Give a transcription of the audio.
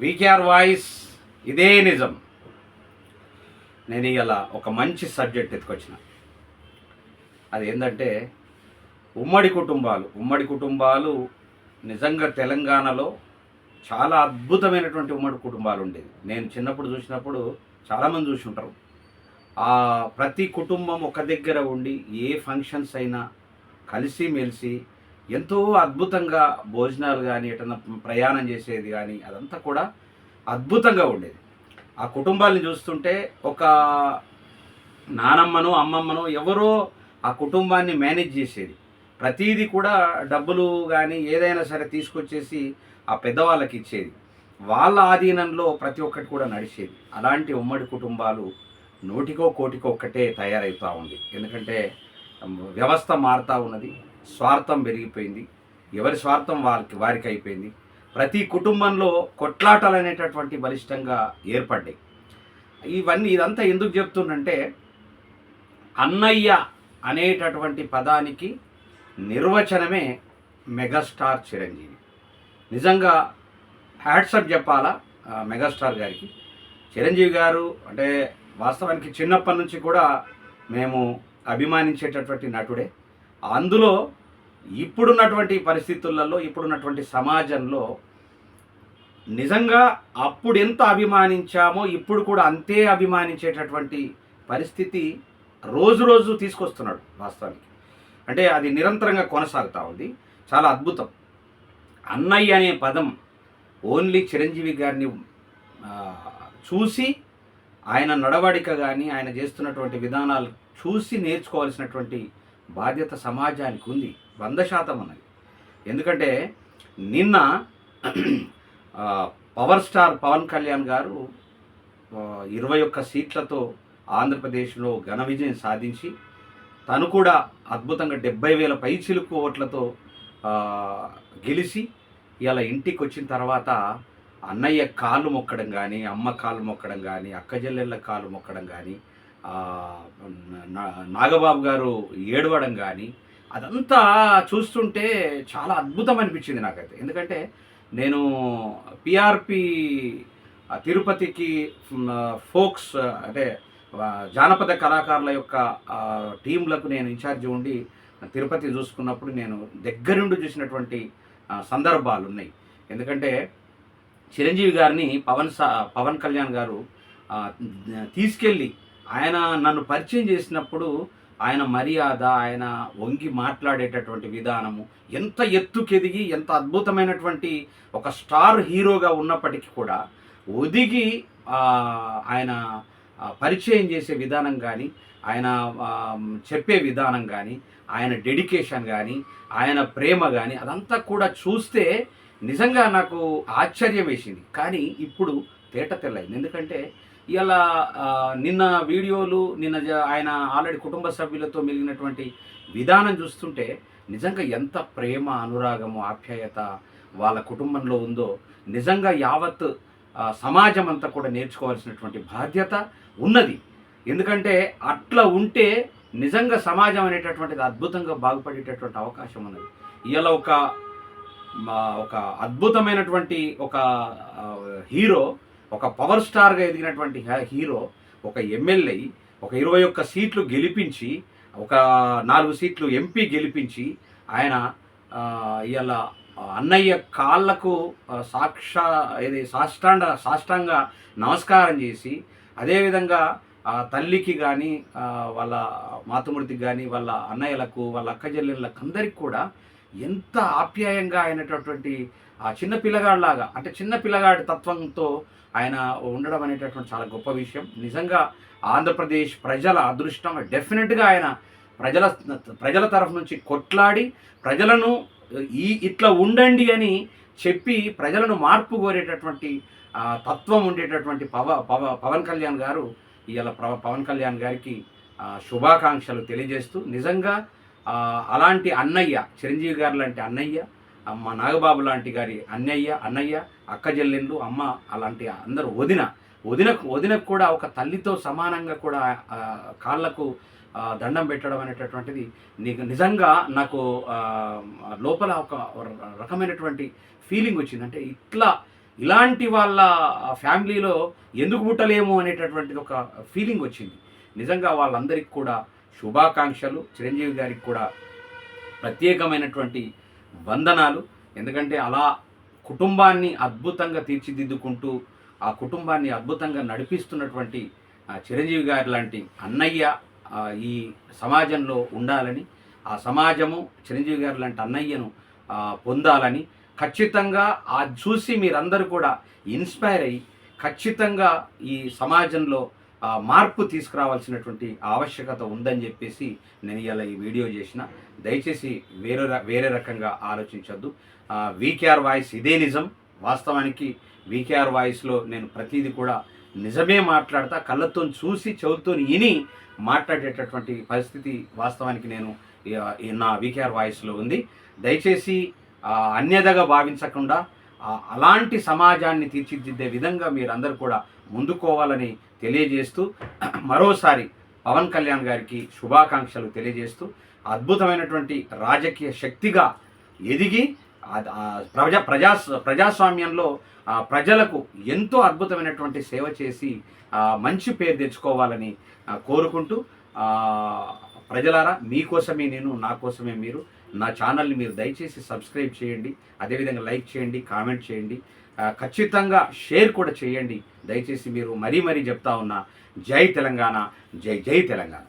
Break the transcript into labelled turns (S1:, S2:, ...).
S1: VKR voice ఇదే నిజం. నేను ఇలా ఒక మంచి సబ్జెక్ట్ ఎత్తుకొచ్చిన. అది ఏంటంటే ఉమ్మడి కుటుంబాలు. ఉమ్మడి కుటుంబాలు నిజంగా తెలంగాణలో చాలా అద్భుతమైనటువంటి ఉమ్మడి కుటుంబాలు ఉండేది నేను చిన్నప్పుడు చూసినప్పుడు చాలామంది చూసి ఉంటారు ఆ ప్రతి కుటుంబం ఒక దగ్గర ఉండి ఏ ఫంక్షన్స్ అయినా కలిసి మెలిసి ఎంతో అద్భుతంగా భోజనాలు కానీ ఎటన్నా ప్రయాణం చేసేది కానీ అదంతా కూడా అద్భుతంగా ఉండేది. ఆ కుటుంబాలను చూస్తుంటే ఒక నానమ్మను అమ్మమ్మను ఎవరో ఆ కుటుంబాన్ని మేనేజ్ చేసేది. ప్రతీది కూడా డబ్బులు కానీ ఏదైనా సరే తీసుకొచ్చేసి ఆ పెద్దవాళ్ళకి ఇచ్చేది. వాళ్ళ ఆధీనంలో ప్రతి ఒక్కటి కూడా నడిచేది. అలాంటి ఉమ్మడి కుటుంబాలు నూటికో కోటికో ఒక్కటే తయారవుతూ ఉంది. ఎందుకంటే వ్యవస్థ మారుతూ ఉన్నది. స్వార్థం పెరిగిపోయింది. ఎవరి స్వార్థం వారికి వారికి అయిపోయింది. ప్రతి కుటుంబంలో కొట్లాటలు అనేటటువంటి బలిష్టంగా ఏర్పడ్డాయి. ఇవన్నీ ఇదంతా ఎందుకు చెప్తుందంటే అన్నయ్య అనేటటువంటి పదానికి నిర్వచనమే మెగాస్టార్ చిరంజీవి. నిజంగా హ్యాట్సప్ చెప్పాలా మెగాస్టార్ గారికి? చిరంజీవి గారు అంటే వాస్తవానికి చిన్నప్పటి నుంచి కూడా మేము అభిమానించేటటువంటి నటుడే. అందులో ఇప్పుడున్నటువంటి పరిస్థితులలో ఇప్పుడున్నటువంటి సమాజంలో నిజంగా అప్పుడు ఎంత అభిమానించామో ఇప్పుడు కూడా అంతే అభిమానించేటటువంటి పరిస్థితి రోజు రోజు తీసుకొస్తున్నాడు వాస్తవానికి. అంటే అది నిరంతరంగా కొనసాగుతూ ఉంది. చాలా అద్భుతం. అన్నయ్య అనే పదం ఓన్లీ చిరంజీవి గారిని చూసి ఆయన నడవడిక కానీ ఆయన చేస్తున్నటువంటి విధానాలు చూసి నేర్చుకోవాల్సినటువంటి బాధ్యత సమాజానికి ఉంది వంద శాతం ఉన్నది ఎందుకంటే నిన్న పవర్ స్టార్ పవన్ కళ్యాణ్ గారు ఇరవై ఒక్క సీట్లతో ఆంధ్రప్రదేశ్లో ఘన విజయం సాధించి తను కూడా అద్భుతంగా డెబ్బై వేల పైచిలుకు ఓట్లతో గెలిచి ఇలా ఇంటికి వచ్చిన తర్వాత అన్నయ్య కాళ్ళు మొక్కడం కానీ అమ్మ కాళ్ళు మొక్కడం కానీ అక్క చెల్లెళ్ళ కాళ్ళు మొక్కడం కానీ నాగబాబు గారు ఏడవడం కానీ అదంతా చూస్తుంటే చాలా అద్భుతం అనిపించింది నాకైతే. ఎందుకంటే నేను పిఆర్పి తిరుపతికి ఫోక్స్ అంటే జానపద కళాకారుల యొక్క టీంలకు నేను ఇన్ఛార్జ్ ఉండి తిరుపతి చూసుకున్నప్పుడు నేను దగ్గరుండి చూసినటువంటి సందర్భాలు ఉన్నాయి ఎందుకంటే చిరంజీవి గారిని పవన్ సా పవన్ కళ్యాణ్ గారు తీసుకెళ్ళి ఆయన నన్ను పరిచయం చేసినప్పుడు ఆయన మర్యాద ఆయన వంగి మాట్లాడేటటువంటి విధానము ఎంత ఎత్తుకెదిగి ఎంత అద్భుతమైనటువంటి ఒక స్టార్ హీరోగా ఉన్నప్పటికీ కూడా ఒదిగి ఆయన పరిచయం చేసే విధానం కానీ ఆయన చెప్పే విధానం కానీ ఆయన డెడికేషన్ కానీ ఆయన ప్రేమ కానీ అదంతా కూడా చూస్తే నిజంగా నాకు ఆశ్చర్యం వేసింది కానీ ఇప్పుడు తేట తెల్లైంది ఎందుకంటే ఇలా నిన్న వీడియోలు నిన్న ఆయన ఆల్రెడీ కుటుంబ సభ్యులతో మిగిలినటువంటి విధానం చూస్తుంటే నిజంగా ఎంత ప్రేమ అనురాగము ఆప్యాయత వాళ్ళ కుటుంబంలో ఉందో నిజంగా యావత్ సమాజం అంతా కూడా నేర్చుకోవాల్సినటువంటి బాధ్యత ఉన్నది. ఎందుకంటే అట్లా ఉంటే నిజంగా సమాజం అనేటటువంటిది అద్భుతంగా బాగుపడేటటువంటి అవకాశం ఉన్నది. ఇలా ఒక ఒక అద్భుతమైనటువంటి ఒక హీరో ఒక పవర్ స్టార్గా ఎదిగినటువంటి హీరో ఒక ఎమ్మెల్యే ఒక ఇరవై ఒక్క సీట్లు గెలిపించి ఒక నాలుగు సీట్లు ఎంపీ గెలిపించి ఆయన ఇవాళ అన్నయ్య కాళ్ళకు సాక్షా ఇది సాష్టాండ సాష్టాంగ నమస్కారం చేసి అదేవిధంగా తల్లికి కానీ వాళ్ళ మాతృమూర్తికి కానీ వాళ్ళ అన్నయ్యలకు వాళ్ళ అక్క చెల్లెళ్ళకి అందరికి కూడా ఎంత ఆప్యాయంగా అయినటువంటి ఆ చిన్న పిల్లగాడిలాగా అంటే చిన్న పిల్లగాడి తత్వంతో ఆయన ఉండడం అనేటటువంటి చాలా గొప్ప విషయం. నిజంగా ఆంధ్రప్రదేశ్ ప్రజల అదృష్టం డెఫినెట్గా ఆయన ప్రజల ప్రజల తరఫు నుంచి కొట్లాడి ప్రజలను ఈ ఇట్లా ఉండండి అని చెప్పి ప్రజలను మార్పు కోరేటటువంటి తత్వం ఉండేటటువంటి పవ పవ పవన్ కళ్యాణ్ గారు ఇవాళ ప్ర- పవన్ కళ్యాణ్ గారికి శుభాకాంక్షలు తెలియజేస్తూ నిజంగా అలాంటి అన్నయ్య చిరంజీవి గారు లాంటి అన్నయ్య మా నాగబాబు లాంటి గారి అన్నయ్య అన్నయ్య అక్క చెల్లెళ్ళు అమ్మ అలాంటి అందరూ వదిన వదినకు వదినకు కూడా ఒక తల్లితో సమానంగా కూడా కాళ్ళకు దండం పెట్టడం అనేటటువంటిది నీకు నిజంగా నాకు లోపల ఒక రకమైనటువంటి ఫీలింగ్ వచ్చింది. అంటే ఇట్లా ఇలాంటి వాళ్ళ ఫ్యామిలీలో ఎందుకు పుట్టలేము అనేటటువంటిది ఒక ఫీలింగ్ వచ్చింది. నిజంగా వాళ్ళందరికీ కూడా శుభాకాంక్షలు. చిరంజీవి గారికి కూడా ప్రత్యేకమైనటువంటి వందనాలు. ఎందుకంటే అలా కుటుంబాన్ని అద్భుతంగా తీర్చిదిద్దుకుంటూ ఆ కుటుంబాన్ని అద్భుతంగా నడిపిస్తున్నటువంటి చిరంజీవి గారి లాంటి అన్నయ్య ఈ సమాజంలో ఉండాలని ఆ సమాజము చిరంజీవి గారు లాంటి అన్నయ్యను పొందాలని ఖచ్చితంగా ఆ చూసి మీరందరూ కూడా ఇన్స్పైర్ అయ్యి ఖచ్చితంగా ఈ సమాజంలో మార్పు తీసుకురావాల్సినటువంటి ఆవశ్యకత ఉందని చెప్పేసి నేను ఇలా ఈ వీడియో చేసిన. దయచేసి వేరే వేరే రకంగా ఆలోచించొద్దు. వీకేఆర్ వాయిస్ ఇదే నిజం. వాస్తవానికి వీకేఆర్ వాయిస్లో నేను ప్రతిదీ కూడా నిజమే మాట్లాడతా కళ్ళతో చూసి చెవుతో విని మాట్లాడేటటువంటి పరిస్థితి వాస్తవానికి నేను నా వీకేఆర్ వాయిస్లో ఉంది. దయచేసి అన్యదగా భావించకుండా అలాంటి సమాజాన్ని తీర్చిదిద్దే విధంగా మీరందరూ కూడా ముందుకోవాలని తెలియజేస్తూ మరోసారి పవన్ కళ్యాణ్ గారికి శుభాకాంక్షలు తెలియజేస్తూ అద్భుతమైనటువంటి రాజకీయ శక్తిగా ఎదిగి ఆ- ప్రజా ప్రజా ప్రజాస్వామ్యంలో ప్రజలకు ఎంతో అద్భుతమైనటువంటి సేవ చేసి మంచి పేరు తెచ్చుకోవాలని కోరుకుంటూ ప్రజలారా మీకోసమే నేను నా కోసమే మీరు నా ఛానల్ని మీరు దయచేసి సబ్స్క్రైబ్ చేయండి అదేవిధంగా లైక్ చేయండి కామెంట్ చేయండి ఖచ్చితంగా షేర్ కూడా చేయండి. దయచేసి మీరు మరీ మరీ చెప్తా ఉన్నా జై తెలంగాణ జై జై తెలంగాణ.